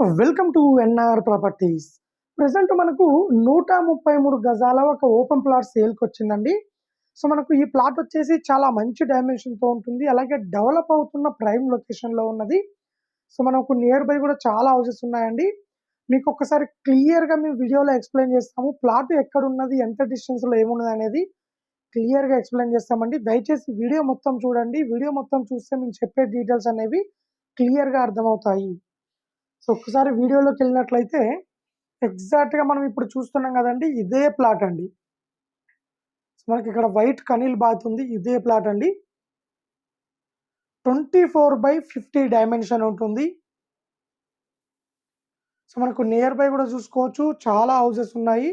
Welcome to NR properties. Present మనకు నూట ముప్పై మూడు గజాల ఒక ఓపెన్ ప్లాట్ సేల్కి వచ్చిందండి సో మనకు ఈ ప్లాట్ వచ్చేసి చాలా మంచి డైమెన్షన్తో ఉంటుంది. అలాగే డెవలప్ అవుతున్న ప్రైమ్ లొకేషన్లో ఉన్నది. సో మనకు నియర్ బై కూడా చాలా హౌసెస్ ఉన్నాయండి. మీకు ఒక్కసారి క్లియర్గా మేము వీడియోలో ఎక్స్ప్లెయిన్ చేస్తాము. ప్లాట్ ఎక్కడ ఉన్నది ఎంత డిస్టెన్స్లో ఏమున్నది అనేది క్లియర్గా ఎక్స్ప్లెయిన్ చేస్తామండి. దయచేసి వీడియో మొత్తం చూడండి. వీడియో మొత్తం చూస్తే మేము చెప్పే డీటెయిల్స్ అనేవి క్లియర్గా అర్థమవుతాయి. సో ఒక్కసారి వీడియోలోకి వెళ్ళినట్లయితే ఎగ్జాక్ట్గా మనం ఇప్పుడు చూస్తున్నాం కదండి ఇదే ప్లాట్ అండి. సో మనకి ఇక్కడ వైట్ కనీల్ బాత్ ఉంది ఇదే ప్లాట్ అండి. Twenty four by fifty dimension ఉంటుంది. సో మనకు నియర్ బై కూడా చూసుకోవచ్చు చాలా హౌసెస్ ఉన్నాయి.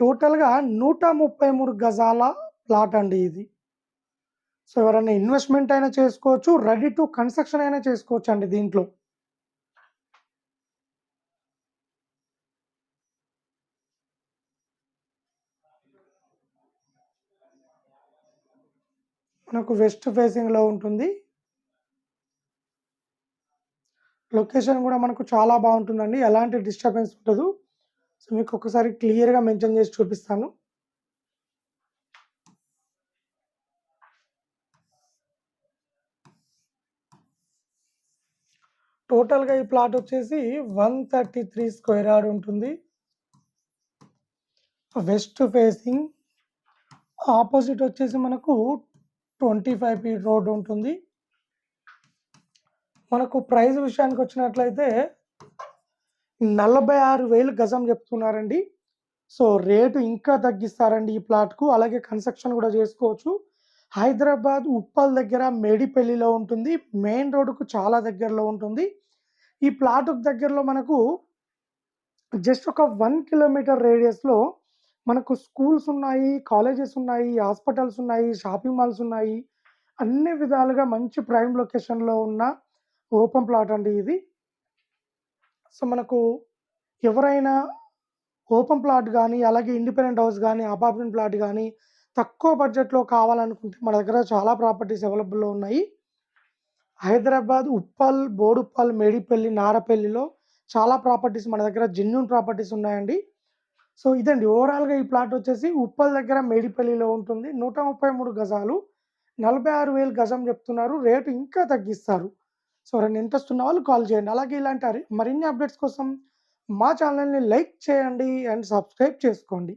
టోటల్గా నూట ముప్పై మూడు గజాల ప్లాట్ అండి ఇది. సో ఎవరైనా ఇన్వెస్ట్మెంట్ అయినా చేసుకోవచ్చు రెడీ టు కన్స్ట్రక్షన్ అయినా చేసుకోవచ్చు అండి దీంట్లో. మనకు వెస్ట్ ఫేసింగ్లో ఉంటుంది. లొకేషన్ కూడా మనకు చాలా బాగుంటుందండి. ఎలాంటి డిస్టర్బెన్స్ ఉండదు. సో మీకు ఒకసారి క్లియర్గా మెన్షన్ చేసి చూపిస్తాను. టోటల్గా ఈ ప్లాట్ వచ్చేసి one thirty three square yard ఉంటుంది. వెస్ట్ ఫేసింగ్ ఆపోజిట్ వచ్చేసి మనకు ట్వంటీ ఫైవ్ ఫీట్ రోడ్ ఉంటుంది. మనకు ప్రైస్ విషయానికి వచ్చినట్లయితే నలభై ఆరు వేలు గజం చెప్తున్నారండి. సో రేటు ఇంకా తగ్గిస్తారండి ఈ ప్లాట్కు. అలాగే కన్స్ట్రక్షన్ కూడా చేసుకోవచ్చు. హైదరాబాద్ ఉప్పల్ దగ్గర మేడిపల్లిలో ఉంటుంది. మెయిన్ రోడ్డుకు చాలా దగ్గరలో ఉంటుంది. ఈ ప్లాట్కు దగ్గరలో మనకు జస్ట్ ఒక వన్ కిలోమీటర్ రేడియస్లో మనకు స్కూల్స్ ఉన్నాయి కాలేజెస్ ఉన్నాయి హాస్పిటల్స్ ఉన్నాయి షాపింగ్ మాల్స్ ఉన్నాయి. అన్ని విధాలుగా మంచి ప్రైమ్ లొకేషన్లో ఉన్న ఓపెన్ ప్లాట్ అండి ఇది. సో మనకు ఎవరైనా ఓపెన్ ప్లాట్ కానీ అలాగే ఇండిపెండెంట్ హౌస్ కానీ అపార్ట్మెంట్ ప్లాట్ కానీ తక్కువ బడ్జెట్లో కావాలనుకుంటే మన దగ్గర చాలా ప్రాపర్టీస్ అవైలబుల్లో ఉన్నాయి. హైదరాబాద్ ఉప్పల్ బోడుప్పల్ మేడిపల్లి నారపల్లిలో చాలా ప్రాపర్టీస్ మన దగ్గర జెన్యున్ ప్రాపర్టీస్ ఉన్నాయండి. సో ఇదండి. ఓవరాల్గా ఈ ప్లాట్ వచ్చేసి ఉప్పల్ దగ్గర మేడిపల్లిలో ఉంటుంది. నూట ముప్పై మూడు గజాలు. నలభై ఆరు వేలు గజం చెప్తున్నారు. రేటు ఇంకా తగ్గిస్తారు. సో రెండు ఇంట్రెస్ట్ ఉన్న వాళ్ళు కాల్ చేయండి. అలాగే ఇలాంటి మరిన్ని అప్డేట్స్ కోసం మా ఛానల్ని లైక్ చేయండి అండ్ సబ్స్క్రైబ్ చేసుకోండి.